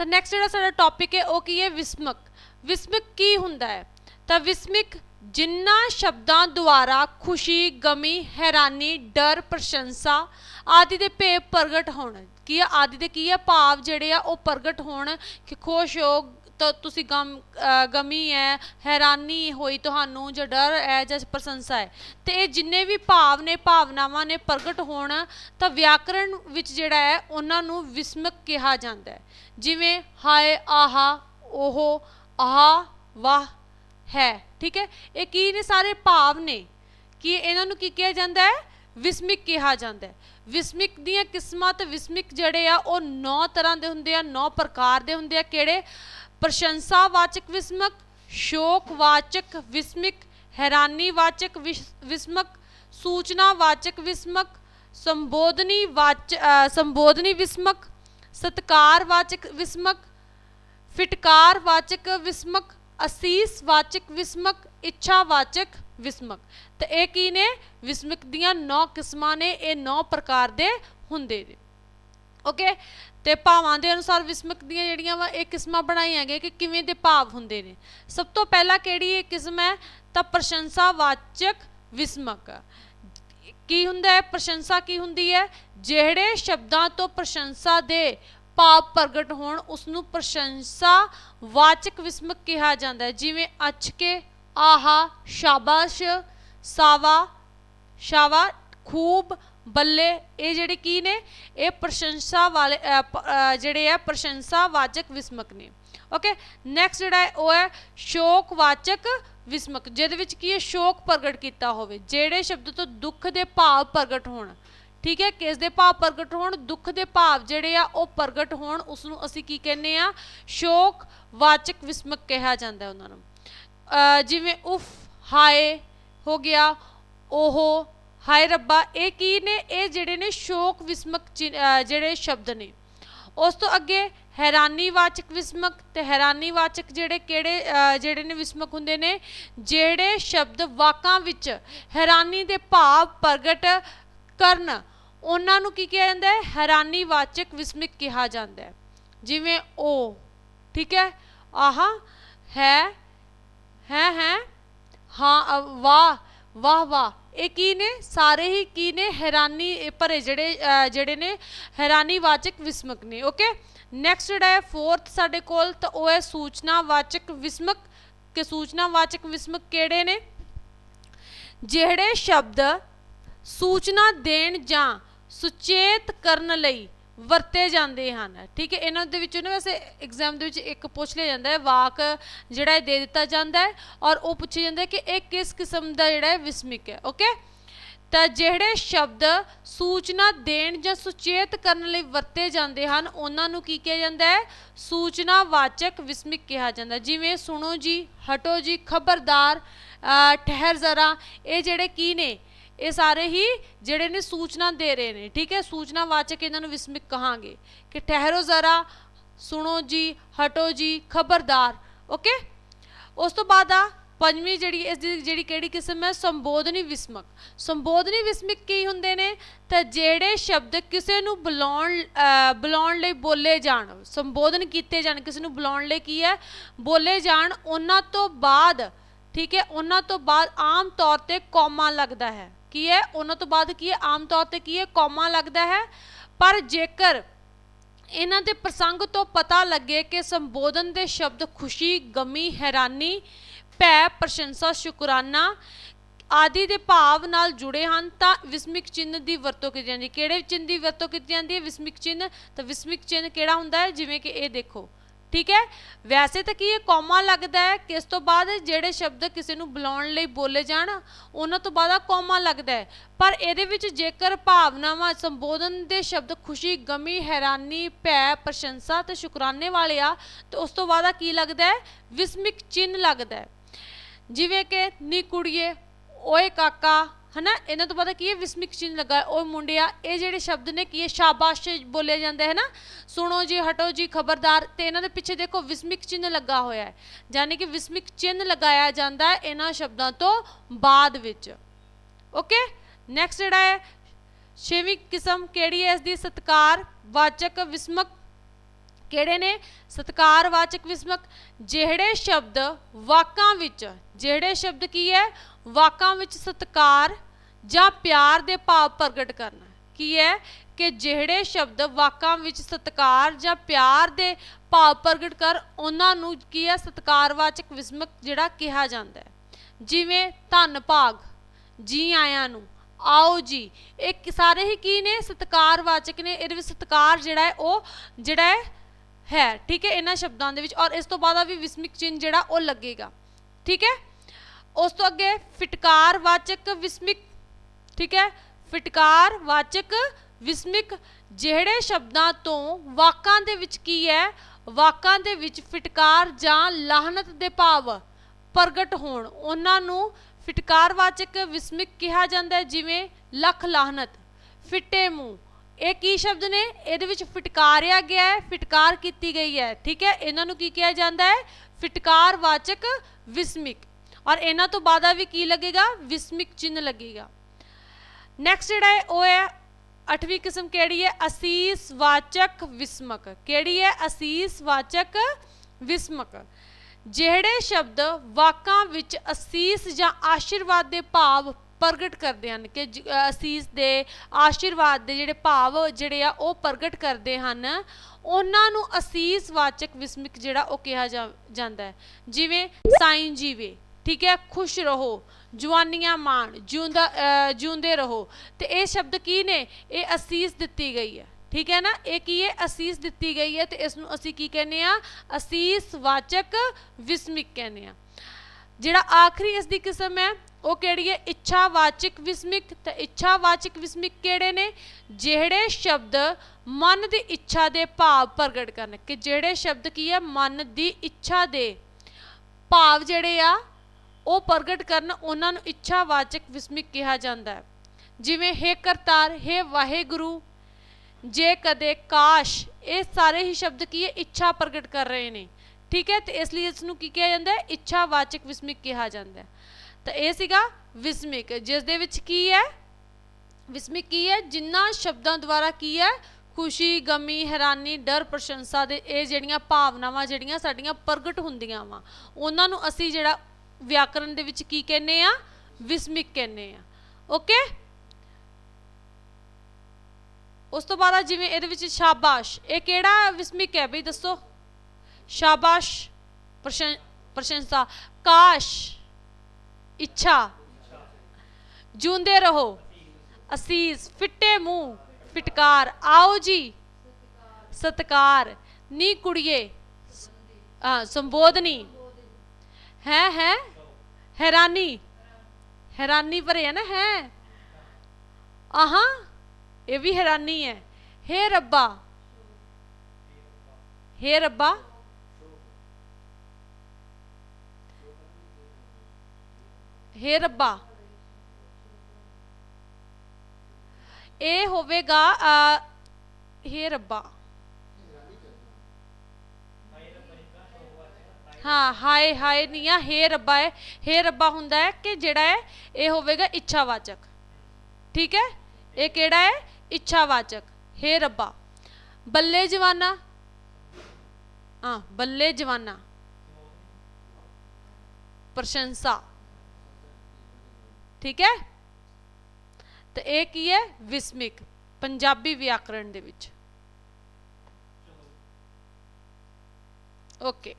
ਤਾਂ ਨੈਕਸਟ ਜਿਹੜਾ ਸਾਡਾ ਟੌਪਿਕ ਹੈ, ਉਹ ਕੀ ਹੈ? ਵਿਸਮਕ। ਵਿਸਮਕ ਕੀ ਹੁੰਦਾ ਹੈ? ਤਾਂ ਵਿਸਮਿਕ ਜਿਨ੍ਹਾਂ ਸ਼ਬਦਾਂ ਦੁਆਰਾ ਖੁਸ਼ੀ, ਗਮੀ, ਹੈਰਾਨੀ, ਡਰ, ਪ੍ਰਸ਼ੰਸਾ ਆਦਿ ਦੇ ਭੇਵ ਪ੍ਰਗਟ ਹੋਣ। ਕੀ ਆਦਿ ਦੇ ਕੀ ਆ? ਭਾਵ ਜਿਹੜੇ ਆ, ਉਹ ਪ੍ਰਗਟ ਹੋਣ ਕਿ ਖੁਸ਼ ਹੋ ਤਾਂ ਤੁਸੀਂ ਗਮ ਗਮੀ ਹੈ, ਹੈਰਾਨੀ ਹੋਈ ਤੁਹਾਨੂੰ, ਜਾਂ ਡਰ ਹੈ, ਜਾਂ ਪ੍ਰਸ਼ੰਸਾ ਹੈ। ਤੇ ਇਹ ਜਿੰਨੇ ਵੀ ਭਾਵ ਨੇ, ਭਾਵਨਾਵਾਂ ਨੇ ਪ੍ਰਗਟ ਹੋਣ, ਤਾਂ ਵਿਆਕਰਣ ਵਿੱਚ ਜਿਹੜਾ ਹੈ, ਉਹਨਾਂ ਨੂੰ ਵਿਸਮਕ ਕਿਹਾ ਜਾਂਦਾ ਹੈ। ਜਿਵੇਂ, ਹਾਏ, ਆਹਾ ਉਹ ਆਹ, ਵਾਹ, ਹੈ। ਠੀਕ ਹੈ? ਇਹ ਕੀ ਨੇ ਸਾਰੇ ਭਾਵ ਨੇ? ਕਿ ਇਹਨਾਂ ਨੂੰ ਕੀ ਕਿਹਾ ਜਾਂਦਾ ਹੈ? ਵਿਸਮਿਕ ਕਿਹਾ ਜਾਂਦਾ ਹੈ। ਵਿਸਮਿਕ ਦੀਆਂ ਕਿਸਮਾਂ ਤੇ ਵਿਸਮਿਕ ਜਿਹੜੇ ਆ, ਉਹ 9 ਤਰ੍ਹਾਂ ਦੇ ਹੁੰਦੇ ਆ 9 ਪ੍ਰਕਾਰ ਦੇ ਹੁੰਦੇ ਆ। ਕਿਹੜੇ? ਪ੍ਰਸ਼ੰਸਾਵਾਚਕ ਵਿਸਮਕ, ਸ਼ੋਕਵਾਚਕ ਵਿਸਮਿਕ, ਹੈਰਾਨੀਵਾਚਕ ਵਿਸਮਕ, ਸੂਚਨਾਵਾਚਕ ਵਿਸਮਕ, ਸੰਬੋਧਨੀ ਵਾਚ ਸੰਬੋਧਨੀ ਵਿਸਮਕ, ਸਤਕਾਰਵਾਚਕ ਵਿਸਮਕ, ਫਿਟਕਾਰਵਾਚਕ ਵਿਸਮਕ, ਅਸੀਸਵਾਚਕ ਵਿਸਮਕ, ਇੱਛਾਵਾਚਕ ਵਿਸਮਕ। ਤੇ ਇਹ ਕੀ ਨੇ? ਵਿਸਮਕ ਦੀਆਂ 9 ਕਿਸਮਾਂ ਨੇ, ਇਹ 9 ਪ੍ਰਕਾਰ ਦੇ ਹੁੰਦੇ ਨੇ। ਓਕੇ? ਤੇ ਭਾਵਾਂ ਦੇ ਅਨੁਸਾਰ ਵਿਸਮਕ ਦੀਆਂ ਜਿਹੜੀਆਂ ਵਾ, ਇਹ ਕਿਸਮਾਂ ਬਣਾਈਆਂ ਗਈਆਂ ਕਿ ਕਿਵੇਂ ਦੇ ਭਾਵ ਹੁੰਦੇ ਨੇ। ਸਭ ਤੋਂ ਪਹਿਲਾਂ ਕਿਹੜੀ ਇਹ ਕਿਸਮ ਹੈ? ਤਾਂ ਪ੍ਰਸ਼ੰਸਾਵਾਚਕ ਵਿਸਮਕ। ਕੀ ਹੁੰਦਾ ਹੈ? ਪ੍ਰਸ਼ੰਸਾ ਕੀ ਹੁੰਦੀ ਹੈ? ਜਿਹੜੇ ਸ਼ਬਦਾਂ ਤੋਂ ਪ੍ਰਸ਼ੰਸਾ ਦੇ ਭਾਵ ਪ੍ਰਗਟ ਹੋਣ ਉਸ ਨੂੰ ਪ੍ਰਸ਼ੰਸਾ ਵਾਚਕ ਵਿਸਮਕ ਕਿਹਾ ਜਾਂਦਾ ਹੈ। ਜਿਵੇਂ ਅਚਕੇ, ਆਹਾ, ਸ਼ਾਬਾਸ਼, ਸਾਵਾ, ਸ਼ਾਵਾ, ਖੂਬ ਬੱਲੇ, ਇਹ ਜਿਹੜੇ ਕੀ ਨੇ? ਇਹ ਪ੍ਰਸ਼ੰਸਾ ਵਾਲੇ ਜਿਹੜੇ ਆ ਪ੍ਰਸ਼ੰਸਾ ਵਾਚਕ ਵਿਸਮਕ ਨੇ। ਓਕੇ ਨੈਕਸਟ ਜਿਹੜਾ ਹੈ, ਉਹ ਹੈ ਸ਼ੋਕਵਾਚਕ ਵਿਸਮਕ, ਜਿਹਦੇ ਵਿੱਚ ਕੀ ਹੈ? ਸ਼ੋਕ ਪ੍ਰਗਟ ਕੀਤਾ ਹੋਵੇ, ਜਿਹੜੇ ਸ਼ਬਦ ਤੋਂ ਦੁੱਖ ਦੇ ਭਾਵ ਪ੍ਰਗਟ ਹੋਣ। ਠੀਕ ਹੈ, ਕਿਸ ਦੇ ਭਾਵ ਪ੍ਰਗਟ ਹੋਣ? ਦੁੱਖ ਦੇ ਭਾਵ ਜਿਹੜੇ ਆ, ਉਹ ਪ੍ਰਗਟ ਹੋਣ ਉਸ ਨੂੰ ਅਸੀਂ ਕੀ ਕਹਿੰਦੇ ਆ? ਸ਼ੋਕ ਵਾਚਕ ਵਿਸਮਕ ਕਿਹਾ ਜਾਂਦਾ ਉਹਨਾਂ ਨੂੰ। ਜਿਵੇਂ, ਉਫ, ਹਾਏ, ਹੋ ਗਿਆ ਉਹ ਹਾਏ ਰੱਬਾ, ਇਹ ਕੀ ਨੇ? ਇਹ ਜਿਹੜੇ ਨੇ ਸ਼ੋਕ ਵਿਸਮਕ ਚਿ- ਜਿਹੜੇ ਸ਼ਬਦ ਨੇ। ਉਸ ਤੋਂ ਅੱਗੇ ਹੈਰਾਨੀਵਾਚਕ ਵਿਸਮਕ ਤੇ ਹੈਰਾਨੀਵਾਚਕ ਜਿਹੜੇ ਕਿਹੜੇ ਜਿਹੜੇ ਨੇ ਵਿਸਮਕ ਹੁੰਦੇ ਨੇ? ਜਿਹੜੇ ਸ਼ਬਦ ਵਾਕਾਂ ਵਿੱਚ ਹੈਰਾਨੀ ਦੇ ਭਾਵ ਪ੍ਰਗਟ ਕਰਨ, ਉਹਨਾਂ ਨੂੰ ਕੀ ਕਿਹਾ ਜਾਂਦਾ ਹੈ? ਹੈਰਾਨੀਵਾਚਕ ਵਿਸਮਕ ਕਿਹਾ ਜਾਂਦਾ ਹੈ। ਜਿਵੇਂ ਉਹ ਠੀਕ ਹੈ? ਆਹਾ, ਹੈ ਹੈ ਹੈ, ਹਾਂ ਵਾਹ ਵਾਹ ਵਾਹ। ਇਹ ਕੀ ਨੇ? ਸਾਰੇ ਹੀ ਕੀ ਨੇ? ਹੈਰਾਨੀ ਭਰੇ ਜਿਹੜੇ ਜਿਹੜੇ ਨੇ, ਹੈਰਾਨੀਵਾਚਕ ਵਿਸਮਕ ਨੇ ਓਕੇ ਨੈਕਸਟ ਜਿਹੜਾ ਹੈ ਫੋਰਥ ਸਾਡੇ ਕੋਲ, ਤਾਂ ਉਹ ਹੈ ਸੂਚਨਾਵਾਚਕ ਵਿਸਮਕ, ਕਿ ਸੂਚਨਾਵਾਚਕ ਵਿਸਮਕ ਕਿਹੜੇ ਨੇ? ਜਿਹੜੇ ਸ਼ਬਦ ਸੂਚਨਾ ਦੇਣ ਜਾਂ ਸੁਚੇਤ ਕਰਨ ਲਈ ਵਰਤੇ ਜਾਂਦੇ ਹਨ। ਠੀਕ ਹੈ, ਇਹਨਾਂ ਦੇ ਵਿੱਚੋਂ ਨਾ ਵੈਸੇ ਐਗਜ਼ਾਮ ਦੇ ਵਿੱਚ ਇੱਕ ਪੁੱਛ ਲਿਆ ਜਾਂਦਾ ਹੈ, ਵਾਕ ਜਿਹੜਾ ਇਹ ਦੇ ਦਿੱਤਾ ਜਾਂਦਾ ਹੈ ਔਰ ਉਹ ਪੁੱਛਿਆ ਜਾਂਦਾ ਹੈ ਕਿ ਇਹ ਕਿਸ ਕਿਸਮ ਦਾ ਜਿਹੜਾ ਹੈ ਵਿਸਮਿਕ ਹੈ ਓਕੇ ਤਾਂ ਜਿਹੜੇ ਸ਼ਬਦ ਸੂਚਨਾ ਦੇਣ ਜਾਂ ਸੁਚੇਤ ਕਰਨ ਲਈ ਵਰਤੇ ਜਾਂਦੇ ਹਨ, ਉਹਨਾਂ ਨੂੰ ਕੀ ਕਿਹਾ ਜਾਂਦਾ ਹੈ? ਸੂਚਨਾਵਾਚਕ ਵਿਸਮਿਕ ਕਿਹਾ ਜਾਂਦਾ ਜਿਵੇਂ ਸੁਣੋ ਜੀ, ਹਟੋ ਜੀ, ਖਬਰਦਾਰ ਠਹਿਰ ਜ਼ਰਾ, ਇਹ ਜਿਹੜੇ ਕੀ ਨੇ? ਇਹ ਸਾਰੇ ਹੀ ਜਿਹੜੇ ਨੇ ਸੂਚਨਾ ਦੇ ਰਹੇ ਨੇ, ਠੀਕ ਹੈ? ਸੂਚਨਾ ਵਾਚਕ ਇਹਨਾਂ ਨੂੰ ਵਿਸਮਿਕ ਕਹਾਂਗੇ ਕਿ ਠਹਿਰੋ ਜ਼ਰਾ, ਸੁਣੋ ਜੀ, ਹਟੋ ਜੀ, ਖਬਰਦਾਰ ਓਕੇ ਉਸ ਤੋਂ ਬਾਅਦ ਆ ਪੰਜਵੀਂ ਜਿਹੜੀ, ਇਸ ਦੀ ਜਿਹੜੀ ਕਿਹੜੀ ਕਿਸਮ ਹੈ? ਸੰਬੋਧਨੀ ਵਿਸਮਕ। ਸੰਬੋਧਨੀ ਵਿਸਮਕ ਕੀ ਹੁੰਦੇ ਨੇ? ਤਾਂ ਜਿਹੜੇ ਸ਼ਬਦ ਕਿਸੇ ਨੂੰ ਬੁਲਾਉਣ ਬੁਲਾਉਣ ਲਈ ਬੋਲੇ ਜਾਣ, ਸੰਬੋਧਨ ਕੀਤੇ ਜਾਣ, ਕਿਸੇ ਨੂੰ ਬੁਲਾਉਣ ਲਈ ਕੀ ਹੈ? ਬੋਲੇ ਜਾਣ, ਉਹਨਾਂ ਤੋਂ ਬਾਅਦ, ਠੀਕ ਹੈ? ਉਹਨਾਂ ਤੋਂ ਬਾਅਦ ਆਮ ਤੌਰ ਤੇ ਕੌਮਾ ਲੱਗਦਾ ਹੈ। ਕੀ ਹੈ? ਉਹਨਾਂ ਤੋਂ ਬਾਅਦ ਕੀ ਹੈ? ਆਮ ਤੌਰ ਤੇ ਕੀ ਹੈ? ਕੌਮਾ ਲੱਗਦਾ ਹੈ। ਪਰ ਜੇਕਰ ਇਹਨਾਂ ਦੇ ਪ੍ਰਸੰਗ ਤੋਂ ਪਤਾ ਲੱਗੇ ਕਿ ਸੰਬੋਧਨ ਦੇ ਸ਼ਬਦ ਖੁਸ਼ੀ, ਗਮੀ, ਹੈਰਾਨੀ, ਭੈ, ਪ੍ਰਸ਼ੰਸਾ, ਸ਼ੁਕਰਾਨਾ ਆਦਿ ਦੇ ਭਾਵ ਨਾਲ ਜੁੜੇ ਹਨ, ਤਾਂ ਵਿਸਮਿਕ ਚਿੰਨ੍ਹ ਦੀ ਵਰਤੋਂ ਕੀਤੀ ਜਾਂਦੀ ਹੈ। ਕਿਹੜੇ ਚਿੰਨ੍ਹ ਦੀ ਵਰਤੋਂ ਕੀਤੀ ਜਾਂਦੀ ਹੈ? ਵਿਸਮਿਕ ਚਿੰਨ੍ਹ, ਤਾਂ ਵਿਸਮਿਕ ਚਿੰਨ੍ਹ ਕਿਹੜਾ ਹੁੰਦਾ ਹੈ? ਜਿਵੇਂ ਕਿ ਇਹ ਦੇਖੋ। ਠੀਕ ਹੈ? ਵੈਸੇ ਤਾਂ ਕੀ ਇਹ ਕੌਮਾ ਲੱਗਦਾ ਹੈ? ਕਿਸ ਤੋਂ ਬਾਅਦ ਜਿਹੜੇ ਸ਼ਬਦ ਕਿਸੇ ਨੂੰ ਬੁਲਾਉਣ ਲਈ ਬੋਲੇ ਜਾਣ, ਉਹਨਾਂ ਤੋਂ ਬਾਅਦ ਆ ਕੌਮਾ ਲੱਗਦਾ ਹੈ। ਪਰ ਇਹਦੇ ਵਿੱਚ ਜੇਕਰ ਭਾਵਨਾਵਾਂ, ਸੰਬੋਧਨ ਦੇ ਸ਼ਬਦ ਖੁਸ਼ੀ, ਗਮੀ, ਹੈਰਾਨੀ, ਭੈ, ਪ੍ਰਸ਼ੰਸਾ ਤੇ ਸ਼ੁਕਰਾਨੇ ਵਾਲੇ ਆ, ਤੇ ਉਸ ਤੋਂ ਬਾਅਦ ਆ ਕੀ ਲੱਗਦਾ ਹੈ? ਵਿਸਮਿਕ ਚਿੰਨ੍ਹ ਲੱਗਦਾ ਹੈ। ਜਿਵੇਂ ਕਿ, ਨੀ ਕੁੜੀਏ, ਓਏ ਕਾਕਾ ਹਨਾ? ਇਹਨਾਂ ਤੋਂ ਪਤਾ ਕੀ ਹੈ? ਵਿਸਮਿਕ ਚਿੰਨ੍ਹ ਲੱਗਾ ਉਹ ਓਏ ਮੁੰਡਿਆ, ਇਹ ਜਿਹੜੇ ਸ਼ਬਦ ਨੇ, ਕੀ ਹੈ ਸ਼ਾਬਾਸ਼ ਬੋਲੇ ਜਾਂਦੇ ਹੈ ਨਾ? ਸੁਣੋ ਜੀ, ਹਟੋ ਜੀ, ਖਬਰਦਾਰ। ਤੇ ਇਹਨਾਂ ਦੇ ਪਿੱਛੇ ਦੇਖੋ, ਵਿਸਮਿਕ ਚਿੰਨ੍ਹ ਲੱਗਾ ਹੋਇਆ ਹੈ। ਯਾਨੀ ਕਿ ਵਿਸਮਿਕ ਚਿੰਨ੍ਹ ਲਗਾਇਆ ਜਾਂਦਾ ਹੈ ਇਹਨਾਂ ਸ਼ਬਦਾਂ ਤੋਂ ਬਾਅਦ ਵਿੱਚ। ਓਕੇ? ਨੈਕਸਟ ਜਿਹੜਾ ਹੈ, ਛੇਵੀਂ ਕਿਸਮ ਕਿਹੜੀ ਹੈ ਇਸ ਦੀ? ਸਤਕਾਰ, ਵਾਚਕ, ਵਿਸਮਕ ਕਿਹੜੇ ਨੇ? ਸਤਕਾਰਵਾਚਕ ਵਿਸਮਕ, ਜਿਹੜੇ ਸ਼ਬਦ ਵਾਕਾਂ ਵਿੱਚ, ਜਿਹੜੇ ਸ਼ਬਦ ਕੀ ਹੈ? ਵਾਕਾਂ ਵਿੱਚ ਸਤਕਾਰ ਜਾਂ ਪਿਆਰ ਦੇ ਭਾਵ ਪ੍ਰਗਟ ਕਰਨਾ। ਕੀ ਹੈ? ਕਿ ਜਿਹੜੇ ਸ਼ਬਦ ਵਾਕਾਂ ਵਿੱਚ ਸਤਕਾਰ ਜਾਂ ਪਿਆਰ ਦੇ ਭਾਵ ਪ੍ਰਗਟ ਕਰ, ਉਹਨਾਂ ਨੂੰ ਕੀ ਹੈ? ਸਤਕਾਰਵਾਚਕ ਵਿਸਮਕ ਜਿਹੜਾ ਕਿਹਾ ਜਾਂਦਾ ਹੈ। ਜਿਵੇਂ, ਧੰਨ ਭਾਗ, ਜੀ ਆਇਆਂ ਨੂੰ, ਆਓ ਜੀ, ਇਹ ਸਾਰੇ ਹੀ ਕੀ ਨੇ? ਸਤਕਾਰਵਾਚਕ ਨੇ। ਇਹਦੇ ਵਿੱਚ ਸਤਕਾਰ ਜਿਹੜਾ ਹੈ, ਉਹ ਜਿਹੜਾ ਹੈ ਹੈ, ਠੀਕ ਹੈ, ਇਹਨਾਂ ਸ਼ਬਦਾਂ ਦੇ ਵਿੱਚ ਔਰ ਇਸ ਤੋਂ ਬਾਅਦ ਆ ਵੀ ਵਿਸਮਿਕ ਚਿੰਨ ਜਿਹੜਾ ਉਹ ਲੱਗੇਗਾ, ਠੀਕ ਹੈ? ਉਸ ਤੋਂ ਅੱਗੇ ਫਿਟਕਾਰਵਾਚਕ ਵਿਸਮਿਕ, ਠੀਕ ਹੈ? ਫਿਟਕਾਰਵਾਚਕ ਵਿਸਮਿਕ ਜਿਹੜੇ ਸ਼ਬਦਾਂ ਤੋਂ ਵਾਕਾਂ ਦੇ ਵਿੱਚ ਕੀ ਹੈ? ਵਾਕਾਂ ਦੇ ਵਿੱਚ ਫਿਟਕਾਰ ਜਾਂ ਲਾਹਨਤ ਦੇ ਭਾਵ ਪ੍ਰਗਟ ਹੋਣ, ਉਹਨਾਂ ਨੂੰ ਫਿਟਕਾਰਵਾਚਕ ਵਿਸਮਿਕ ਕਿਹਾ ਜਾਂਦਾ ਹੈ, ਜਿਵੇਂ ਲੱਖ ਲਾਹਨਤ, ਫਿੱਟੇ ਮੂੰਹ ਇਹ ਕੀ ਸ਼ਬਦ ਨੇ? ਇਹਦੇ ਵਿੱਚ ਫਿਟਕਾਰਿਆ ਗਿਆ ਹੈ, ਫਿਟਕਾਰ ਕੀਤੀ ਗਈ ਹੈ। ਠੀਕ ਹੈ? ਇਹਨਾਂ ਨੂੰ ਕੀ ਕਿਹਾ ਜਾਂਦਾ ਹੈ? ਫਿਟਕਾਰਵਾਚਕ ਵਿਸਮਿਕ। ਔਰ ਇਹਨਾਂ ਤੋਂ ਬਾਅਦ ਵੀ ਕੀ ਲੱਗੇਗਾ? ਵਿਸਮਿਕ ਚਿੰਨ ਲੱਗੇਗਾ। ਨੈਕਸਟ ਜਿਹੜਾ ਹੈ, ਉਹ ਹੈ ਅੱਠਵੀਂ ਕਿਸਮ ਕਿਹੜੀ ਹੈ? ਅਸੀਸ ਵਾਚਕ ਵਿਸਮਕ। ਕਿਹੜੀ ਹੈ? ਅਸੀਸ ਵਾਚਕ ਵਿਸਮਕ। ਜਿਹੜੇ ਸ਼ਬਦ ਵਾਕਾਂ ਵਿੱਚ ਅਸੀਸ ਜਾਂ ਆਸ਼ੀਰਵਾਦ ਦੇ ਭਾਵ ਪ੍ਰਗਟ ਕਰਦੇ ਹਨ ਕਿ ਜ- ਅਸੀਸ ਦੇ ਆਸ਼ੀਰਵਾਦ ਦੇ ਜਿਹੜੇ ਭਾਵ ਜਿਹੜੇ ਆ ਉਹ ਪ੍ਰਗਟ ਕਰਦੇ ਹਨ, ਉਹਨਾਂ ਨੂੰ ਅਸੀਸ ਵਾਚਕ ਵਿਸਮਿਕ ਜਿਹੜਾ ਉਹ ਕਿਹਾ ਜਾ- ਜਾਂਦਾ ਹੈ। ਜਿਵੇਂ ਸਾਈਂ ਜੀਵੇ, ਠੀਕ ਹੈ, ਖੁਸ਼ ਰਹੋ, ਜਵਾਨੀਆਂ ਮਾਣ, ਜਿਉਂਦਾ ਜਿਉਂਦੇ ਰਹੋ। ਤੇ ਇਹ ਸ਼ਬਦ ਕੀ ਨੇ? ਇਹ ਅਸੀਸ ਦਿੱਤੀ ਗਈ ਹੈ। ਠੀਕ ਹੈ ਨਾ? ਇਹ ਕੀ ਹੈ? ਅਸੀਸ ਦਿੱਤੀ ਗਈ ਹੈ ਤੇ ਇਸ ਨੂੰ ਅਸੀਂ ਕੀ ਕਹਿੰਦੇ ਆ ਅਸੀਸ ਵਾਚਕ ਵਿਸਮਿਕ ਕਹਿੰਦੇ ਆ ਜਿਹੜਾ ਆਖਰੀ ਇਸ ਦੀ ਕਿਸਮ ਹੈ ਉਹ ਕਿਹੜੀ ਹੈ? ਇੱਛਾਵਾਚਕ ਵਿਸਮਿਕ। ਤਾਂ ਇੱਛਾਵਾਚਕ ਵਿਸਮਿਕ ਕਿਹੜੇ ਨੇ? ਜਿਹੜੇ ਸ਼ਬਦ ਮਨ ਦੀ ਇੱਛਾ ਦੇ ਭਾਵ ਪ੍ਰਗਟ ਕਰਨ। ਕਿ ਜਿਹੜੇ ਸ਼ਬਦ ਕੀ ਹੈ? ਮਨ ਦੀ ਇੱਛਾ ਦੇ ਭਾਵ ਜਿਹੜੇ ਆ, ਉਹ ਪ੍ਰਗਟ ਕਰਨ, ਉਹਨਾਂ ਨੂੰ ਇੱਛਾਵਾਚਕ ਵਿਸਮਿਕ ਕਿਹਾ ਜਾਂਦਾ ਹੈ। ਜਿਵੇਂ, ਹੈ ਕਰਤਾਰ, ਹੈ ਵਾਹਿਗੁਰੂ, ਜੇ ਕਦੇ ਕਾਸ਼, ਇਹ ਸਾਰੇ ਹੀ ਸ਼ਬਦ ਕੀ ਹੈ? ਇੱਛਾ ਪ੍ਰਗਟ ਕਰ ਰਹੇ ਨੇ। ਠੀਕ ਹੈ? ਤੇ ਇਸ ਲਈ ਇਸ ਨੂੰ ਕੀ ਕਿਹਾ ਜਾਂਦਾ ਹੈ? ਇੱਛਾਵਾਚਕ ਵਿਸਮਿਕ ਕਿਹਾ ਜਾਂਦਾ ਹੈ। ਤਾਂ ਇਹ ਸੀਗਾ ਵਿਸਮਿਕ ਜਿਸ ਦੇ ਵਿੱਚ ਕੀ ਹੈ? ਵਿਸਮਿਕ ਕੀ ਹੈ? ਜਿੰਨਾ ਸ਼ਬਦਾਂ ਦੁਆਰਾ ਕੀ ਹੈ? ਖੁਸ਼ੀ, ਗਮੀ, ਹੈਰਾਨੀ, ਡਰ, ਪ੍ਰਸ਼ੰਸਾ ਦੇ ਇਹ ਜਿਹੜੀਆਂ ਭਾਵਨਾਵਾਂ ਜਿਹੜੀਆਂ ਸਾਡੀਆਂ ਪ੍ਰਗਟ ਹੁੰਦੀਆਂ ਵਾ, ਉਹਨਾਂ ਨੂੰ ਅਸੀਂ ਜਿਹੜਾ ਵਿਆਕਰਣ ਦੇ ਵਿੱਚ ਕੀ ਕਹਿੰਨੇ ਆ ਵਿਸਮਿਕ ਕਹਿੰਨੇ ਆ ਓਕੇ ਉਸ ਤੋਂ ਬਾਅਦ ਜਿਵੇਂ ਇਹਦੇ ਵਿੱਚ ਸ਼ਾਬਾਸ਼, ਇਹ ਕਿਹੜਾ ਵਿਸਮਿਕ ਹੈ ਬਈ ਦੱਸੋ? ਸ਼ਾਬਾਸ਼, ਪ੍ਰਸ਼ਨ, ਪ੍ਰਸ਼ੰਸਾ, ਕਾਸ਼। ਇੱਛਾ ਜੂੰਦੇ ਰਹੋ ਅਸੀਸ ਫਿੱਟੇ ਮੂੰਹ ਫਿਟਕਾਰ ਆਓ ਜੀ ਸਤਕਾਰ ਨੀ ਕੁੜੀਏ ਆ ਸੰਬੋਧਨੀ ਹੈ ਹੈ ਹੈਰਾਨੀ ਹੈਰਾਨੀ ਭਰੇ ਹੈ ਨਾ ਹੈ ਆਹਾਂ ਇਹ ਵੀ ਹੈਰਾਨੀ ਹੈ ਹੇ ਰੱਬਾ ਹੇ ਰੱਬਾ ਹੇ ਰੱਬਾ। ਇਹ ਹੋਵੇਗਾ ਅ, ਹੇ ਰੱਬਾ। ਹਾਂ ਹਾਏ ਹਾਏ ਨਹੀਂ ਆ ਹੇ ਰੱਬਾ ਹੈ ਹੇ ਰੱਬਾ ਹੁੰਦਾ ਹੈ ਕਿ ਜਿਹੜਾ ਹੈ ਇਹ ਹੋਵੇਗਾ ਇੱਛਾਵਾਚਕ। ਠੀਕ ਹੈ ਇਹ ਕਿਹੜਾ ਹੈ ਇੱਛਾਵਾਚਕ। ਹੇ ਰੱਬਾ। ਬੱਲੇ ਜਵਾਨਾ। ਹਾਂ ਬੱਲੇ ਜਵਾਨਾ। ਪ੍ਰਸ਼ੰਸਾ। ਠੀਕ ਹੈ? ਤੇ ਇਹ ਕੀ ਹੈ? ਵਿਸਮਿਕ ਪੰਜਾਬੀ ਵਿਆਕਰਣ ਦੇ ਵਿੱਚ। ਓਕੇ